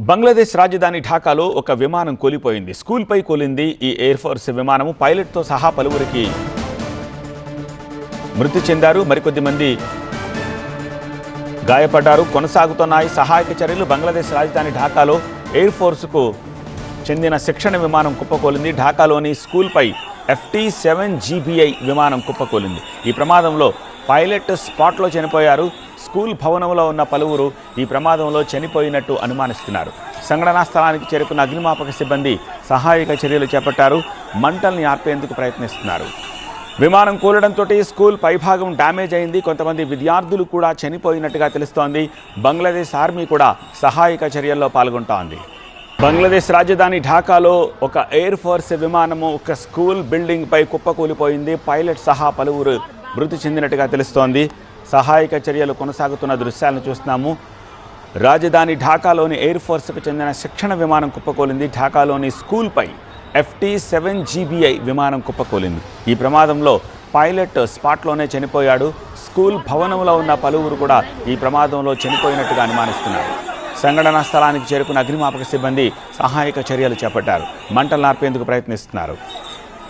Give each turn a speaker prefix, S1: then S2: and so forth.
S1: బంగ్లాదేశ్ రాజధాని ఢాకాలో ఒక విమానం కూలిపోయింది. స్కూల్పై కూలింది ఈ ఎయిర్ ఫోర్స్ విమానము. పైలట్తో సహా పలువురికి మృతి చెందారు. మరికొద్ది మంది గాయపడ్డారు. కొనసాగుతున్నాయి సహాయక చర్యలు. బంగ్లాదేశ్ రాజధాని ఢాకాలో ఎయిర్ ఫోర్స్కు చెందిన శిక్షణ విమానం కుప్పకూలింది. ఢాకాలోని స్కూల్పై ఎఫ్టీ సెవెన్ జీబీఐ విమానం కుప్పకూలింది. ఈ ప్రమాదంలో పైలట్ స్పాట్లో చనిపోయారు. స్కూల్ భవనంలో ఉన్న పలువురు ఈ ప్రమాదంలో చనిపోయినట్టు అనుమానిస్తున్నారు. సంఘటనా స్థలానికి చేరుకున్న అగ్నిమాపక సిబ్బంది సహాయక చర్యలు చేపట్టారు. మంటల్ని ఆర్పేందుకు ప్రయత్నిస్తున్నారు. విమానం కూలడంతో స్కూల్ పైభాగం డ్యామేజ్ అయింది. కొంతమంది విద్యార్థులు కూడా చనిపోయినట్టుగా తెలుస్తోంది. బంగ్లాదేశ్ ఆర్మీ కూడా సహాయక చర్యల్లో పాల్గొంటోంది. బంగ్లాదేశ్ రాజధాని ఢాకాలో ఒక ఎయిర్ ఫోర్స్ విమానము ఒక స్కూల్ బిల్డింగ్ పై కుప్పకూలిపోయింది. పైలట్ సహా పలువురు మృతి చెందినట్టుగా తెలుస్తోంది. సహాయక చర్యలు కొనసాగుతున్న దృశ్యాలను చూస్తున్నాము. రాజధాని ఢాకాలోని ఎయిర్ ఫోర్స్కు చెందిన శిక్షణ విమానం కుప్పకూలింది. ఢాకాలోని స్కూల్పై ఎఫ్టీ సెవెన్ జీబీఐ విమానం కుప్పకూలింది. ఈ ప్రమాదంలో పైలట్ స్పాట్లోనే చనిపోయాడు. స్కూల్ భవనంలో ఉన్న పలువురు కూడా ఈ ప్రమాదంలో చనిపోయినట్టుగా అనుమానిస్తున్నారు. సంఘటనా స్థలానికి చేరుకున్న అగ్నిమాపక సిబ్బంది సహాయక చర్యలు చేపట్టారు. మంటలు నార్పేందుకు ప్రయత్నిస్తున్నారు.